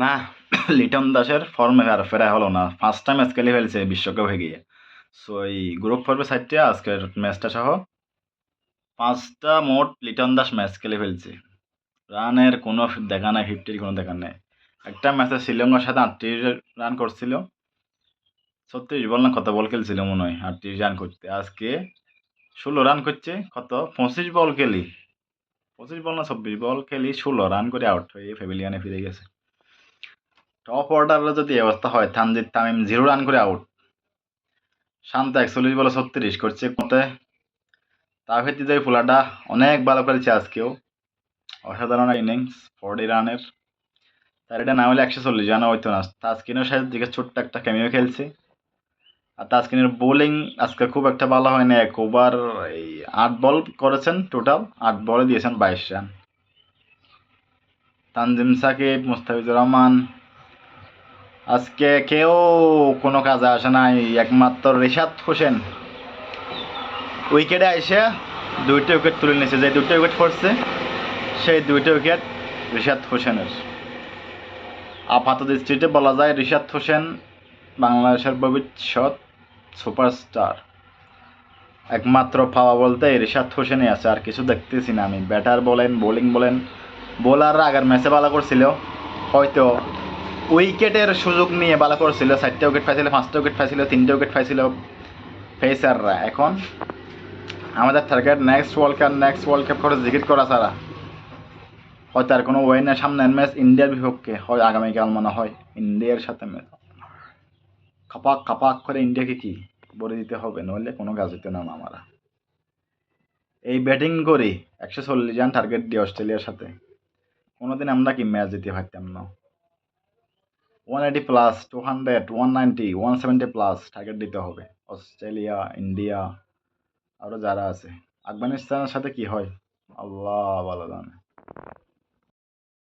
না, লিটন দাসের ফর্মে আর ফেরা হলো না। ফার্স্ট টাইম আজকে ফেলছে বিশ্বকাপ হয়ে গিয়ে। সো এই গ্রুপ পর্বে সাইডটা আজকের ম্যাচটা সহ পাঁচটা মোট লিটন দাস ম্যাচ খেলে ফেলছে। রানের কোনো দেখা নাই ফিফটির কোনো দেখা নেই। একটা ম্যাচে শ্রীলঙ্কার সাথে আটত্রিশ রান করছিল। ছত্রিশ বল না কত বল খেলছিল মনে হয়, আটত্রিশ রান করতে। আজকে ষোলো রান করছে, কত? পঁচিশ বল খেলি। পঁচিশ বল না চব্বিশ বল খেলি, ষোলো রান করে আউট হয়ে ফেভিলিয়ানে ফিরে গেছে। টপ অর্ডারে যদি অবস্থা হয়, তানজিদ তামিম জিরো রান করে আউট শান্ত একচল্লিশ বলে ছত্রিশ করছে মতে তাহিদ যে ফুলাটা অনেক ভালো খেলছে আজকেও। অসাধারণ ইনিংস ফর্টি রানের। তার এটা না হলে একশো চল্লিশ রানও হইতো না। তাজকিনের সাথে দিকে ছোট্ট একটা ক্যামিও খেলছে। আর তাজকিনের বোলিং আজকে খুব একটা ভালো হয় না এক ওভার এই আট বল করেছেন টোটাল আট বলে দিয়েছেন বাইশ রান তানজিম সাকিব, মুস্তাফিজুর রহমান আজকে কেউ কোনো কাজে আসে নাই, একমাত্র রিশাদ হোসেন। উইকেটে এসে দুইটা উইকেট তুলে নিয়েছে যে দুইটা উইকেট পড়ছে, সেই দুইটা উইকেট রিশাদ হোসেনের। আপাত দৃষ্টিতে বলা যায় রিশাদ হোসেন বাংলাদেশের ভবিষ্যৎ সুপারস্টার একমাত্র পাওয়া বলতে রিশাদ হোসেনই আছে, আর কিছু দেখতেছি না আমি। ব্যাটার বলেন বোলিং বলেন বোলাররা আগের ম্যাচে ভালো করছিল, হয়তো উইকেটের সুযোগ নিয়ে ভালো করছিল চারটে উইকেট পাইছিল পাঁচটা উইকেট পাইছিল তিনটে উইকেট পাইছিল ফেসাররা এখন আমাদের target next world cup next world cup করে জিকিট করা ছাড়া। হয়তো আর কোনো ওয়ে না সামনের ম্যাচ ইন্ডিয়ার বিপক্ষে হয় আগামীকাল মনে হয় ইন্ডিয়ার সাথে ম্যাচ খাপাক খাপাক করে ইন্ডিয়াকে কি? বলে দিতে হবে, নইলে কোনো কাজ হইতে না আমরা এই ব্যাটিং করি, একশো চল্লিশ রান টার্গেট দিয়ে অস্ট্রেলিয়ার সাথে। কোনোদিন আমরা কি ম্যাচ জিতে পারতাম না। One eighty plus two hundred one ninety one seventy plus target দিতে হবে। অস্ট্রেলিয়া, ইন্ডিয়া আরও যারা আছে। আফগানিস্তানের সাথে কি হয়? আল্লাহ ভালো জানে